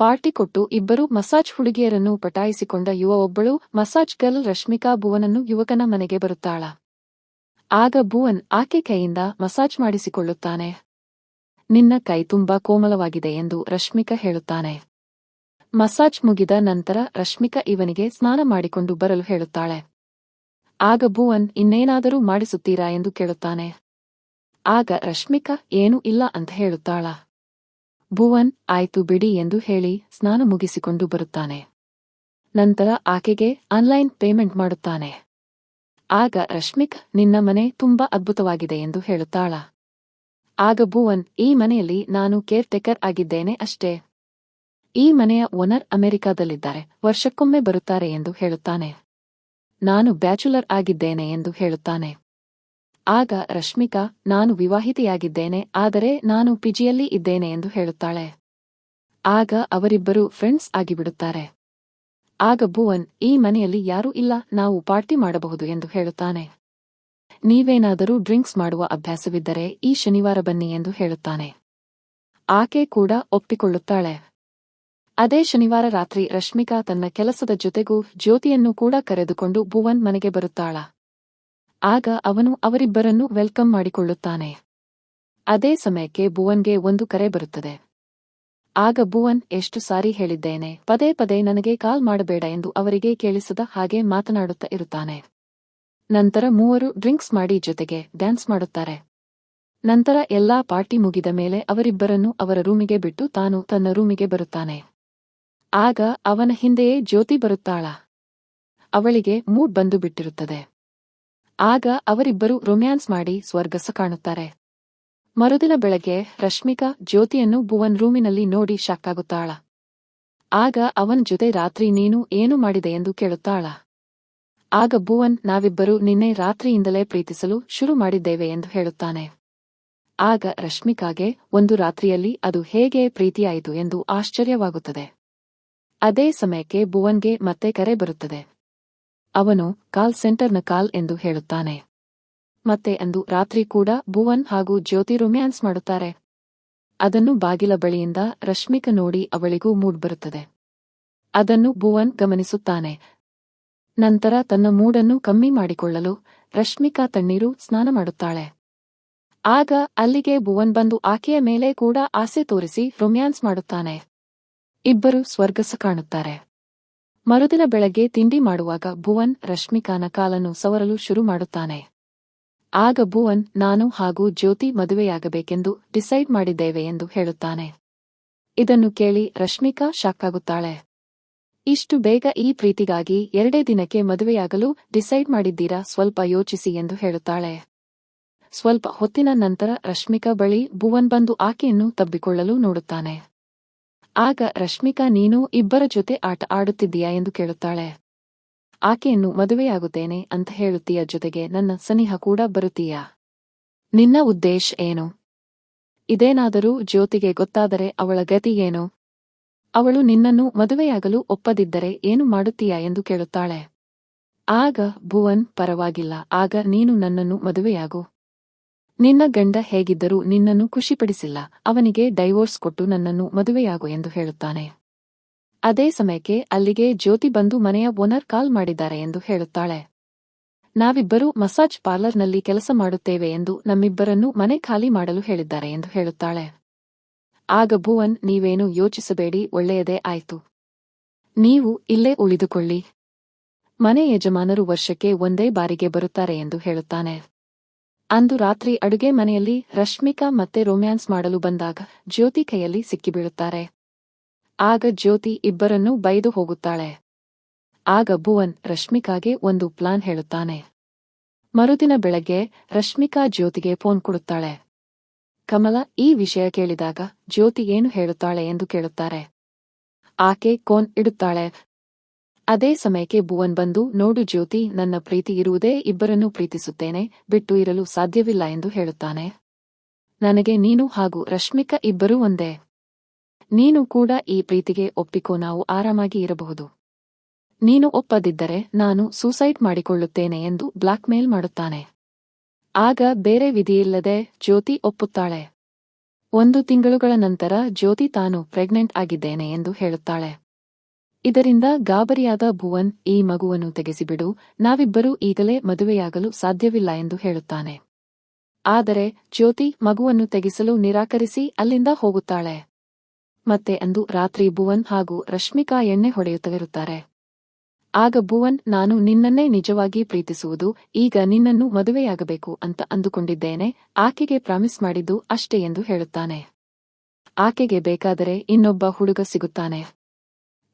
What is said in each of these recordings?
Party ಕೊಟ್ಟು ಇಬ್ಬರು massage ಹುಡುಗಿಯರನ್ನು ಪಟಾಯಿಸಿಕೊಂಡ ಯುವ ಒಬ್ಬಳು ಮಸಾಜ್ ಗರ್ಲ್ ರಶ್ಮಿಕಾ ಭುವನನ್ನು ಯುವಕನ ಮನೆಗೆ ಬರುತ್ತಾಳ. ಆಗ ಭುವನ್ ಆಕೆ ಕೈಯಿಂದ ಮಸಾಜ್ ಮಾಡಿಸಿಕೊಳ್ಳುತ್ತಾನೆ. ನಿನ್ನ ಕೈ ತುಂಬಾ ಕೋಮಲವಾಗಿದೆ ಎಂದು ರಶ್ಮಿಕಾ ಹೇಳುತ್ತಾನೆ. ಮಸಾಜ್ ಮುಗಿದ ನಂತರ ರಶ್ಮಿಕಾ ಇವನಿಗೆ ಸ್ನಾನ ಮಾಡಿಕೊಂಡು ಬರಲು ಹೇಳುತ್ತಾಳೆ. ಆಗ ಭುವನ್, ಇನ್ನೇನಾದರೂ ಮಾಡಿಸುತ್ತೀರಾ? ಎಂದು ಕೇಳುತ್ತಾನೆ. ಆಗ ರಶ್ಮಿಕಾ, ಏನೂ ಇಲ್ಲ ಅಂತ ಹೇಳುತ್ತಾಳ. ಭುವನ್, ಆಯ್ತು ಬಿಡಿ ಎಂದು ಹೇಳಿ ಸ್ನಾನ ಮುಗಿಸಿಕೊಂಡು ಬರುತ್ತಾನೆ. ನಂತರ ಆಕೆಗೆ ಆನ್ಲೈನ್ ಪೇಮೆಂಟ್ ಮಾಡುತ್ತಾನೆ. ಆಗ ರಶ್ಮಿಕ್, ನಿನ್ನ ಮನೆ ತುಂಬಾ ಅದ್ಭುತವಾಗಿದೆ ಎಂದು ಹೇಳುತ್ತಾಳ. ಆಗ ಭುವನ್, ಈ ಮನೆಯಲ್ಲಿ ನಾನು ಕೇರ್ ಟೇಕರ್ ಆಗಿದ್ದೇನೆ ಅಷ್ಟೇ. ಈ ಮನೆಯ ಓನರ್ ಅಮೆರಿಕಾದಲ್ಲಿದ್ದಾರೆ, ವರ್ಷಕ್ಕೊಮ್ಮೆ ಬರುತ್ತಾರೆ ಎಂದು ಹೇಳುತ್ತಾನೆ. ನಾನು ಬ್ಯಾಚುಲರ್ ಆಗಿದ್ದೇನೆ ಎಂದು ಹೇಳುತ್ತಾನೆ. ಆಗ ರಶ್ಮಿಕಾ, ನಾನು ವಿವಾಹಿತೆಯಾಗಿದ್ದೇನೆ, ಆದರೆ ನಾನು ಪಿಜಿಯಲ್ಲಿ ಇದ್ದೇನೆ ಎಂದು ಹೇಳುತ್ತಾಳೆ. ಆಗ ಅವರಿಬ್ಬರು ಫ್ರೆಂಡ್ಸ್ ಆಗಿಬಿಡುತ್ತಾರೆ. ಆಗ ಭುವನ್, ಈ ಮನೆಯಲ್ಲಿ ಯಾರೂ ಇಲ್ಲ, ನಾವು ಪಾರ್ಟಿ ಮಾಡಬಹುದು ಎಂದು ಹೇಳುತ್ತಾನೆ. ನೀವೇನಾದರೂ ಡ್ರಿಂಕ್ಸ್ ಮಾಡುವ ಅಭ್ಯಾಸವಿದ್ದರೆ ಈ ಶನಿವಾರ ಬನ್ನಿ ಎಂದು ಹೇಳುತ್ತಾನೆ. ಆಕೆ ಕೂಡ ಒಪ್ಪಿಕೊಳ್ಳುತ್ತಾಳೆ. ಅದೇ ಶನಿವಾರ ರಾತ್ರಿ ರಶ್ಮಿಕಾ ತನ್ನ ಕೆಲಸದ ಜೊತೆಗೂ ಜ್ಯೋತಿಯನ್ನು ಕೂಡ ಕರೆದುಕೊಂಡು ಭುವನ್ ಮನೆಗೆ ಬರುತ್ತಾಳ. ಆಗ ಅವನು ಅವರಿಬ್ಬರನ್ನು ವೆಲ್ಕಮ್ ಮಾಡಿಕೊಳ್ಳುತ್ತಾನೆ. ಅದೇ ಸಮಯಕ್ಕೆ ಭುವನ್ಗೆ ಒಂದು ಕರೆ ಬರುತ್ತದೆ. ಆಗ ಭುವನ್, ಎಷ್ಟು ಸಾರಿ ಹೇಳಿದ್ದೇನೆ. ಪದೇ ಪದೇ ನನಗೆ ಕಾಲ್ ಮಾಡಬೇಡ ಎಂದು ಅವರಿಗೆ ಕೇಳಿಸದ ಹಾಗೆ ಮಾತನಾಡುತ್ತಾ ಇರುತ್ತಾನೆ. ನಂತರ ಮೂವರು ಡ್ರಿಂಕ್ಸ್ ಮಾಡಿ ಜೊತೆಗೆ ಡ್ಯಾನ್ಸ್ ಮಾಡುತ್ತಾರೆ. ನಂತರ ಎಲ್ಲಾ ಪಾರ್ಟಿ ಮುಗಿದ ಮೇಲೆ ಅವರಿಬ್ಬರನ್ನು ಅವರ ರೂಮಿಗೆ ಬಿಟ್ಟು ತಾನು ತನ್ನ ರೂಮಿಗೆ ಬರುತ್ತಾನೆ. ಆಗ ಅವನ ಹಿಂದೆಯೇ ಜ್ಯೋತಿ ಬರುತ್ತಾಳ. ಅವಳಿಗೆ ಮೂಡ್ ಬಂದು ಬಿಟ್ಟಿರುತ್ತದೆ. ಆಗ ಅವರಿಬ್ಬರು ರೊಮ್ಯಾನ್ಸ್ ಮಾಡಿ ಸ್ವರ್ಗಸ ಕಾಣುತ್ತಾರೆ. ಮರುದಿನ ಬೆಳಗ್ಗೆ ರಶ್ಮಿಕಾ ಜ್ಯೋತಿಯನ್ನು ಭುವನ್ ರೂಮಿನಲ್ಲಿ ನೋಡಿ ಶಾಕಾಗುತ್ತಾಳ ಆಗ ಅವನ ಜೊತೆ ರಾತ್ರಿ ನೀನು ಏನು ಮಾಡಿದೆ ಎಂದು ಕೇಳುತ್ತಾಳ. ಆಗ ಭುವನ್, ನಾವಿಬ್ಬರು ನಿನ್ನೆ ರಾತ್ರಿಯಿಂದಲೇ ಪ್ರೀತಿಸಲು ಶುರು ಮಾಡಿದ್ದೇವೆ ಎಂದು ಹೇಳುತ್ತಾನೆ. ಆಗ ರಶ್ಮಿಕಾಗೆ, ಒಂದು ರಾತ್ರಿಯಲ್ಲಿ ಅದು ಹೇಗೆ ಪ್ರೀತಿಯಾಯಿತು ಎಂದು ಆಶ್ಚರ್ಯವಾಗುತ್ತದೆ. ಅದೇ ಸಮಯಕ್ಕೆ ಭುವನ್ಗೆ ಮತ್ತೆ ಕರೆ ಬರುತ್ತದೆ. ಅವನು ಕಾಲ್ ಸೆಂಟರ್ನ ಕಾಲ್ ಎಂದು ಹೇಳುತ್ತಾನೆ. ಮತ್ತೆ ಅಂದು ರಾತ್ರಿ ಕೂಡ ಭುವನ್ ಹಾಗೂ ಜ್ಯೋತಿ ರೊಮ್ಯಾನ್ಸ್ ಮಾಡುತ್ತಾರೆ. ಅದನ್ನು ಬಾಗಿಲ ಬಳಿಯಿಂದ ರಶ್ಮಿಕ ನೋಡಿ ಅವಳಿಗೂ ಮೂಡ್ ಬರುತ್ತದೆ. ಅದನ್ನು ಭುವನ್ ಗಮನಿಸುತ್ತಾನೆ. ನಂತರ ತನ್ನ ಮೂಡನ್ನು ಕಮ್ಮಿ ಮಾಡಿಕೊಳ್ಳಲು ರಶ್ಮಿಕಾ ತಣ್ಣೀರು ಸ್ನಾನ ಮಾಡುತ್ತಾಳೆ. ಆಗ ಅಲ್ಲಿಗೆ ಭುವನ್ ಬಂದು ಆಕೆಯ ಮೇಲೆ ಕೂಡ ಆಸೆ ತೋರಿಸಿ ರೊಮ್ಯಾನ್ಸ್ ಮಾಡುತ್ತಾನೆ. ಇಬ್ಬರು ಸ್ವರ್ಗಸ ಕಾಣುತ್ತಾರೆ. ಮರುದಿನ ಬೆಳಗ್ಗೆ ತಿಂಡಿ ಮಾಡುವಾಗ ಭುವನ್ ರಶ್ಮಿಕಾನ ಕಾಲನ್ನು ಸವರಲು ಶುರು ಮಾಡುತ್ತಾನೆ. ಆಗ ಭುವನ್, ನಾನು ಹಾಗೂ ಜ್ಯೋತಿ ಮದುವೆಯಾಗಬೇಕೆಂದು ಡಿಸೈಡ್ ಮಾಡಿದ್ದೇವೆ ಎಂದು ಹೇಳುತ್ತಾನೆ. ಇದನ್ನು ಕೇಳಿ ರಶ್ಮಿಕಾ ಶಾಕಾಗುತ್ತಾಳೆ ಇಷ್ಟು ಬೇಗ ಈ ಪ್ರೀತಿಗಾಗಿ ಎರಡೇ ದಿನಕ್ಕೆ ಮದುವೆಯಾಗಲು ಡಿಸೈಡ್ ಮಾಡಿದ್ದೀರಾ? ಸ್ವಲ್ಪ ಯೋಚಿಸಿ ಎಂದು ಹೇಳುತ್ತಾಳೆ. ಸ್ವಲ್ಪ ಹೊತ್ತಿನ ನಂತರ ರಶ್ಮಿಕಾ ಬಳಿ ಭುವನ್ ಬಂದು ಆಕೆಯನ್ನು ತಬ್ಬಿಕೊಳ್ಳಲು ನೋಡುತ್ತಾನೆ. ಆಗ ರಶ್ಮಿಕಾ, ನೀನು ಇಬ್ಬರ ಜೊತೆ ಆಟ ಆಡುತ್ತಿದ್ದೀಯಾ ಎಂದು ಕೇಳುತ್ತಾಳೆ. ಆಕೆಯನ್ನು ಮದುವೆಯಾಗುತ್ತೇನೆ ಅಂತ ಹೇಳುತ್ತೀಯ ಜೊತೆಗೆ ನನ್ನ ಸನಿಹ ಕೂಡ ಬರುತ್ತೀಯಾ? ನಿನ್ನ ಉದ್ದೇಶ ಏನು? ಇದೇನಾದರೂ ಜ್ಯೋತಿಗೆ ಗೊತ್ತಾದರೆ ಅವಳ ಗತಿ ಏನು? ಅವಳು ನಿನ್ನನ್ನು ಮದುವೆಯಾಗಲು ಒಪ್ಪದಿದ್ದರೆ ಏನು ಮಾಡುತ್ತೀಯಾ ಎಂದು ಕೇಳುತ್ತಾಳೆ. ಆಗ ಭುವನ್, ಪರವಾಗಿಲ್ಲ, ಆಗ ನೀನು ನನ್ನನ್ನು ಮದುವೆಯಾಗು. ನಿನ್ನ ಗಂಡ ಹೇಗಿದ್ದರೂ ನಿನ್ನನ್ನು ಖುಷಿಪಡಿಸಿಲ್ಲ. ಅವನಿಗೆ ಡೈವೋರ್ಸ್ ಕೊಟ್ಟು ನನ್ನನ್ನು ಮದುವೆಯಾಗು ಎಂದು ಹೇಳುತ್ತಾನೆ. ಅದೇ ಸಮಯಕ್ಕೆ ಅಲ್ಲಿಗೆ ಜ್ಯೋತಿ ಬಂದು ಮನೆಯ ಓನರ್ ಕಾಲ್ ಮಾಡಿದ್ದಾರೆ ಎಂದು ಹೇಳುತ್ತಾಳೆ. ನಾವಿಬ್ಬರೂ ಮಸಾಜ್ ಪಾರ್ಲರ್ನಲ್ಲಿ ಕೆಲಸ ಮಾಡುತ್ತೇವೆ ಎಂದು ನಮ್ಮಿಬ್ಬರನ್ನು ಮನೆ ಖಾಲಿ ಮಾಡಲು ಹೇಳಿದ್ದಾರೆ ಎಂದು ಹೇಳುತ್ತಾಳೆ. ಆಗ ಭುವನ್, ನೀವೇನು ಯೋಚಿಸಬೇಡಿ, ಒಳ್ಳೆಯದೇ ಆಯ್ತು. ನೀವು ಇಲ್ಲೇ ಉಳಿದುಕೊಳ್ಳಿ. ಮನೆ ಯಜಮಾನರು ವರ್ಷಕ್ಕೆ ಒಂದೇ ಬಾರಿಗೆ ಬರುತ್ತಾರೆ ಎಂದು ಹೇಳುತ್ತಾನೆ. ಅಂದು ರಾತ್ರಿ ಅಡುಗೆ ಮನೆಯಲ್ಲಿ ರಶ್ಮಿಕಾ ಮತ್ತೆ ರೊಮ್ಯಾನ್ಸ್ ಮಾಡಲು ಬಂದಾಗ ಜ್ಯೋತಿ ಕೈಯಲ್ಲಿ ಸಿಕ್ಕಿಬೀಳುತ್ತಾರೆ. ಆಗ ಜ್ಯೋತಿ ಇಬ್ಬರನ್ನೂ ಬೈದು ಹೋಗುತ್ತಾಳೆ. ಆಗ ಭುವನ್ ರಶ್ಮಿಕಾಗೆ ಒಂದು ಪ್ಲಾನ್ ಹೇಳುತ್ತಾನೆ. ಮರುದಿನ ಬೆಳಗ್ಗೆ ರಶ್ಮಿಕಾ ಜ್ಯೋತಿಗೆ ಫೋನ್ ಕೊಡುತ್ತಾಳೆ. ಕಮಲ ಈ ವಿಷಯ ಕೇಳಿದಾಗ ಜ್ಯೋತಿ ಏನು ಹೇಳುತ್ತಾಳೆ ಎಂದು ಕೇಳುತ್ತಾರೆ. ಆಕೆ ಕೋನ್ ಇಡುತ್ತಾಳೆ? ಅದೇ ಸಮಯಕ್ಕೆ ಭುವನ್ ಬಂದು, ನೋಡು ಜ್ಯೋತಿ, ನನ್ನ ಪ್ರೀತಿ ಇರುವುದೇ ಇಬ್ಬರನ್ನೂ ಪ್ರೀತಿಸುತ್ತೇನೆ, ಬಿಟ್ಟು ಇರಲು ಸಾಧ್ಯವಿಲ್ಲ ಎಂದು ಹೇಳುತ್ತಾನೆ. ನನಗೆ ನೀನು ಹಾಗೂ ರಶ್ಮಿಕಾ ಇಬ್ಬರೂ ಒಂದೇ. ನೀನು ಕೂಡ ಈ ಪ್ರೀತಿಗೆ ಒಪ್ಪಿಕೋ, ನಾವು ಆರಾಮಾಗಿ ಇರಬಹುದು. ನೀನು ಒಪ್ಪದಿದ್ದರೆ ನಾನು ಸೂಸೈಡ್ ಮಾಡಿಕೊಳ್ಳುತ್ತೇನೆ ಎಂದು ಬ್ಲಾಕ್ಮೇಲ್ ಮಾಡುತ್ತಾನೆ. ಆಗ ಬೇರೆ ವಿಧಿಯಿಲ್ಲದೆ ಜ್ಯೋತಿ ಒಪ್ಪುತ್ತಾಳೆ. ಒಂದು ತಿಂಗಳುಗಳ ನಂತರ ಜ್ಯೋತಿ ತಾನು ಪ್ರೆಗ್ನೆಂಟ್ ಆಗಿದ್ದೇನೆ ಎಂದು ಹೇಳುತ್ತಾಳೆ. ಇದರಿಂದ ಗಾಬರಿಯಾದ ಭುವನ್, ಈ ಮಗುವನ್ನು ತೆಗೆಸಿಬಿಡು, ನಾವಿಬ್ಬರೂ ಈಗಲೇ ಮದುವೆಯಾಗಲು ಸಾಧ್ಯವಿಲ್ಲ ಎಂದು ಹೇಳುತ್ತಾನೆ. ಆದರೆ ಜ್ಯೋತಿ ಮಗುವನ್ನು ತೆಗೆಸಲು ನಿರಾಕರಿಸಿ ಅಲ್ಲಿಂದ ಹೋಗುತ್ತಾಳೆ. ಮತ್ತೆ ಅಂದು ರಾತ್ರಿ ಭುವನ್ ಹಾಗೂ ರಶ್ಮಿಕಾ ಎಣ್ಣೆ ಹೊಡೆಯುತ್ತಿರುತ್ತಾರೆ ಆಗ ಭುವನ್, ನಾನು ನಿನ್ನನ್ನೇ ನಿಜವಾಗಿ ಪ್ರೀತಿಸುವುದು, ಈಗ ನಿನ್ನನ್ನು ಮದುವೆಯಾಗಬೇಕು ಅಂತ ಅಂದುಕೊಂಡಿದ್ದೇನೆ, ಆಕೆಗೆ ಪ್ರಾಮಿಸ್ ಮಾಡಿದ್ದು ಅಷ್ಟೇ ಎಂದು ಹೇಳುತ್ತಾನೆ. ಆಕೆಗೆ ಬೇಕಾದರೆ ಇನ್ನೊಬ್ಬ ಹುಡುಗ ಸಿಗುತ್ತಾನೆ.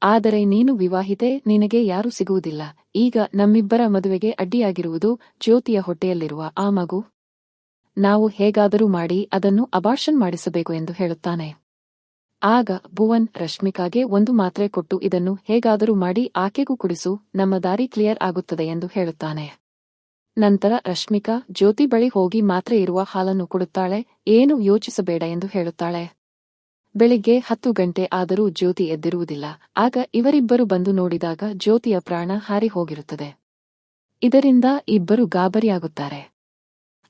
ಆದರೆ ನೀನು ವಿವಾಹಿತೆ, ನಿನಗೆ ಯಾರೂ ಸಿಗುವುದಿಲ್ಲ. ಈಗ ನಮ್ಮಿಬ್ಬರ ಮದುವೆಗೆ ಅಡ್ಡಿಯಾಗಿರುವುದು ಜ್ಯೋತಿಯ ಹೊಟ್ಟೆಯಲ್ಲಿರುವ ಆ ಮಗು. ನಾವು ಹೇಗಾದರೂ ಮಾಡಿ ಅದನ್ನು ಅಬಾರ್ಷನ್ ಮಾಡಿಸಬೇಕು ಎಂದು ಹೇಳುತ್ತಾನೆ. ಆಗ ಭುವನ್ ರಶ್ಮಿಕಾಗೆ ಒಂದು ಮಾತ್ರೆ ಕೊಟ್ಟು ಇದನ್ನು ಹೇಗಾದರೂ ಮಾಡಿ ಆಕೆಗೂ ಕುಡಿಸು, ನಮ್ಮ ದಾರಿ ಕ್ಲಿಯರ್ ಆಗುತ್ತದೆ ಎಂದು ಹೇಳುತ್ತಾನೆ. ನಂತರ ರಶ್ಮಿಕಾ ಜ್ಯೋತಿ ಬಳಿ ಹೋಗಿ ಮಾತ್ರೆ ಇರುವ ಹಾಲನ್ನು ಕೊಡುತ್ತಾಳೆ, ಏನು ಯೋಚಿಸಬೇಡ ಎಂದು ಹೇಳುತ್ತಾಳೆ. ಬೆಳಿಗ್ಗೆ ಹತ್ತು ಗಂಟೆ ಆದರೂ ಜ್ಯೋತಿ ಎದ್ದಿರುವುದಿಲ್ಲ. ಆಗ ಇವರಿಬ್ಬರು ಬಂದು ನೋಡಿದಾಗ ಜ್ಯೋತಿಯ ಪ್ರಾಣ ಹಾರಿ ಹೋಗಿರುತ್ತದೆ. ಇದರಿಂದ ಇಬ್ಬರು ಗಾಬರಿಯಾಗುತ್ತಾರೆ.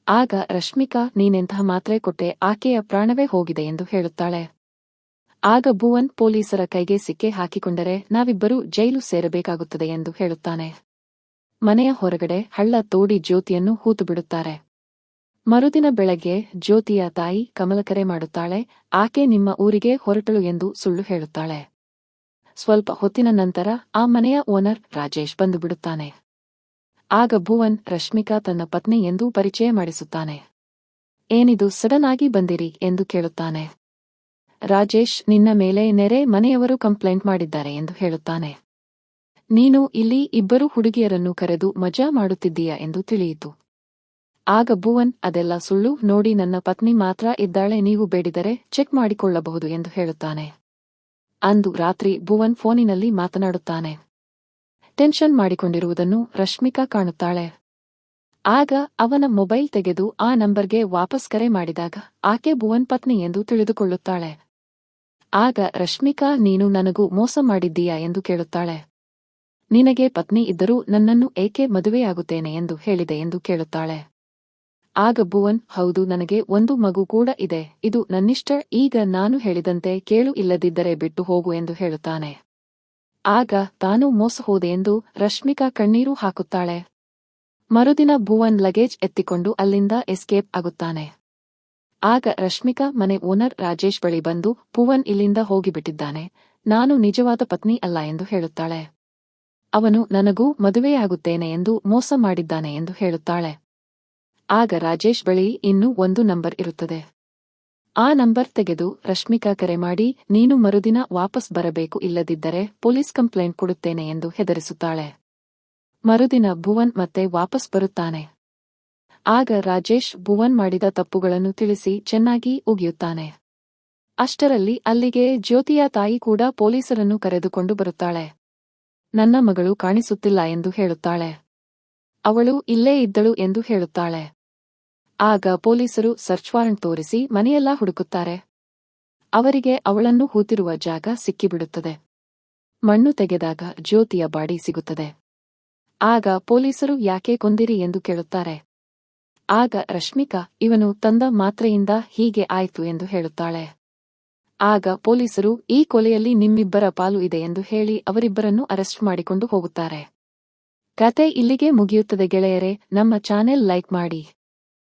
ಆಗ ರಶ್ಮಿಕಾ, ನೀನೆಂತಹ ಮಾತ್ರೆ ಕೊಟ್ಟೆ, ಆಕೆಯ ಪ್ರಾಣವೇ ಹೋಗಿದೆ ಎಂದು ಹೇಳುತ್ತಾಳೆ. ಆಗ ಭುವನ್ ಪೊಲೀಸರ ಕೈಗೆ ಸಿಕ್ಕೆ ಹಾಕಿಕೊಂಡರೆ ನಾವಿಬ್ಬರೂ ಜೈಲು ಸೇರಬೇಕಾಗುತ್ತದೆ ಎಂದು ಹೇಳುತ್ತಾನೆ. ಮನೆಯ ಹೊರಗಡೆ ಹಳ್ಳ ತೋಡಿ ಜ್ಯೋತಿಯನ್ನು ಹೂತು ಬಿಡುತ್ತಾರೆ. ಮರುದಿನ ಬೆಳಗ್ಗೆ ಜ್ಯೋತಿಯ ತಾಯಿ ಕಮಲಕರೆ ಮಾಡುತ್ತಾಳೆ, ಆಕೆ ನಿಮ್ಮ ಊರಿಗೆ ಹೊರಟಳು ಎಂದು ಸುಳ್ಳು ಹೇಳುತ್ತಾಳೆ. ಸ್ವಲ್ಪ ಹೊತ್ತಿನ ನಂತರ ಆ ಮನೆಯ ಓನರ್ ರಾಜೇಶ್ ಬಂದುಬಿಡುತ್ತಾನೆ ಆಗ ಭುವನ್ ರಶ್ಮಿಕಾ ತನ್ನ ಪತ್ನಿ ಎಂದು ಪರಿಚಯ ಮಾಡಿಸುತ್ತಾನೆ. ಏನಿದು, ಸಡನ್ ಆಗಿ ಬಂದಿರಿ ಎಂದು ಕೇಳುತ್ತಾನೆ. ರಾಜೇಶ್, ನಿನ್ನ ಮೇಲೆ ನೆರೆ ಮನೆಯವರು ಕಂಪ್ಲೇಂಟ್ ಮಾಡಿದ್ದಾರೆ ಎಂದು ಹೇಳುತ್ತಾನೆ. ನೀನು ಇಲ್ಲಿ ಇಬ್ಬರು ಹುಡುಗಿಯರನ್ನು ಕರೆದು ಮಜಾ ಮಾಡುತ್ತಿದ್ದೀಯಾ ಎಂದು ತಿಳಿಯಿತು. ಆಗ ಭುವನ್, ಅದೆಲ್ಲ ಸುಳ್ಳು ನೋಡಿ ನನ್ನ ಪತ್ನಿ ಮಾತ್ರ ಇದ್ದಾಳೆ, ನೀವು ಬೇಡಿದರೆ ಚೆಕ್ ಮಾಡಿಕೊಳ್ಳಬಹುದು ಎಂದು ಹೇಳುತ್ತಾನೆ. ಅಂದು ರಾತ್ರಿ ಭುವನ್ ಫೋನಿನಲ್ಲಿ ಮಾತನಾಡುತ್ತಾನೆ. ಟೆನ್ಷನ್ ಮಾಡಿಕೊಂಡಿರುವುದನ್ನು ರಶ್ಮಿಕಾ ಕಾಣುತ್ತಾಳೆ. ಆಗ ಅವನ ಮೊಬೈಲ್ ತೆಗೆದು ಆ ನಂಬರ್ಗೆ ವಾಪಸ್ ಕರೆ ಮಾಡಿದಾಗ ಆಕೆ ಭುವನ್ ಪತ್ನಿ ಎಂದು ತಿಳಿದುಕೊಳ್ಳುತ್ತಾಳೆ. ಆಗ ರಶ್ಮಿಕಾ, ನೀನು ನನಗೂ ಮೋಸ ಮಾಡಿದ್ದೀಯಾ ಎಂದು ಕೇಳುತ್ತಾಳೆ. ನಿನಗೆ ಪತ್ನಿ ಇದ್ದರೂ ನನ್ನನ್ನು ಏಕೆ ಮದುವೆಯಾಗುತ್ತೇನೆ ಎಂದು ಹೇಳಿದೆ ಎಂದು ಕೇಳುತ್ತಾಳೆ. ಆಗ ಭುವನ್, ಹೌದು ನನಗೆ ಒಂದು ಮಗು ಕೂಡ ಇದೆ. ಇದು ನನ್ನಿಷ್ಟ, ಈಗ ನಾನು ಹೇಳಿದಂತೆ ಕೇಳು ಇಲ್ಲದಿದ್ದರೆ ಬಿಟ್ಟು ಹೋಗು ಎಂದು ಹೇಳುತ್ತಾನೆ. ಆಗ ತಾನು ಮೋಸ ಹೋದೆ ಎಂದು ರಶ್ಮಿಕಾ ಕಣ್ಣೀರು ಹಾಕುತ್ತಾಳೆ. ಮರುದಿನ ಭುವನ್ ಲಗೇಜ್ ಎತ್ತಿಕೊಂಡು ಅಲ್ಲಿಂದ ಎಸ್ಕೇಪ್ ಆಗುತ್ತಾನೆ. ಆಗ ರಶ್ಮಿಕಾ ಮನೆ ಓನರ್ ರಾಜೇಶ್ ಬಳಿ ಬಂದು ಭುವನ್ ಇಲ್ಲಿಂದ ಹೋಗಿಬಿಟ್ಟಿದ್ದಾನೆ. ನಾನು ನಿಜವಾದ ಪತ್ನಿ ಅಲ್ಲ ಎಂದು ಹೇಳುತ್ತಾಳೆ. ಅವನು ನನಗೂ ಮದುವೆಯಾಗುತ್ತೇನೆ ಎಂದು ಮೋಸ ಮಾಡಿದ್ದಾನೆ ಎಂದು ಹೇಳುತ್ತಾಳೆ. ಆಗ ರಾಜೇಶ್ ಬಳಿ ಇನ್ನೂ ಒಂದು ನಂಬರ್ ಇರುತ್ತದೆ. ಆ ನಂಬರ್ ತೆಗೆದು ರಶ್ಮಿಕಾ ಕರೆ ಮಾಡಿ, ನೀನು ಮರುದಿನ ವಾಪಸ್ ಬರಬೇಕು ಇಲ್ಲದಿದ್ದರೆ ಪೊಲೀಸ್ ಕಂಪ್ಲೇಂಟ್ ಕೊಡುತ್ತೇನೆ ಎಂದು ಹೆದರಿಸುತ್ತಾಳೆ. ಮರುದಿನ ಭುವನ್ ಮತ್ತೆ ವಾಪಸ್ ಬರುತ್ತಾನೆ. ಆಗ ರಾಜೇಶ್ ಭುವನ್ ಮಾಡಿದ ತಪ್ಪುಗಳನ್ನು ತಿಳಿಸಿ ಚೆನ್ನಾಗಿ ಉಗಿಯುತ್ತಾನೆ. ಅಷ್ಟರಲ್ಲಿ ಅಲ್ಲಿಗೆ ಜ್ಯೋತಿಯ ತಾಯಿ ಕೂಡ ಪೊಲೀಸರನ್ನು ಕರೆದುಕೊಂಡು ಬರುತ್ತಾಳೆ. ನನ್ನ ಮಗಳು ಕಾಣಿಸುತ್ತಿಲ್ಲ ಎಂದು ಹೇಳುತ್ತಾಳೆ. ಅವಳು ಇಲ್ಲೇ ಇದ್ದಳು ಎಂದು ಹೇಳುತ್ತಾಳೆ. ಆಗ ಪೊಲೀಸರು ಸರ್ಚ್ ವಾರಂಟ್ ತೋರಿಸಿ ಮನೆಯೆಲ್ಲ ಹುಡುಕುತ್ತಾರೆ. ಅವರಿಗೆ ಅವಳನ್ನು ಹೂತಿರುವ ಜಾಗ ಸಿಕ್ಕಿಬಿಡುತ್ತದೆ. ಮಣ್ಣು ತೆಗೆದಾಗ ಜ್ಯೋತಿಯ ಬಾಡಿ ಸಿಗುತ್ತದೆ. ಆಗ ಪೊಲೀಸರು ಯಾಕೆ ಕೊಂದಿರಿ ಎಂದು ಕೇಳುತ್ತಾರೆ. ಆಗ ರಶ್ಮಿಕಾ ಇವನು ತಂದ ಮಾತ್ರೆಯಿಂದ ಹೀಗೆ ಆಯಿತು ಎಂದು ಹೇಳುತ್ತಾಳೆ. ಆಗ ಪೊಲೀಸರು ಈ ಕೊಲೆಯಲ್ಲಿ ನಿಮ್ಮಿಬ್ಬರ ಪಾಲು ಇದೆ ಎಂದು ಹೇಳಿ ಅವರಿಬ್ಬರನ್ನು ಅರೆಸ್ಟ್ ಮಾಡಿಕೊಂಡು ಹೋಗುತ್ತಾರೆ. ಕತೆ ಇಲ್ಲಿಗೆ ಮುಗಿಯುತ್ತದೆ ಗೆಳೆಯರೆ, ನಮ್ಮ ಚಾನೆಲ್ ಲೈಕ್ ಮಾಡಿ.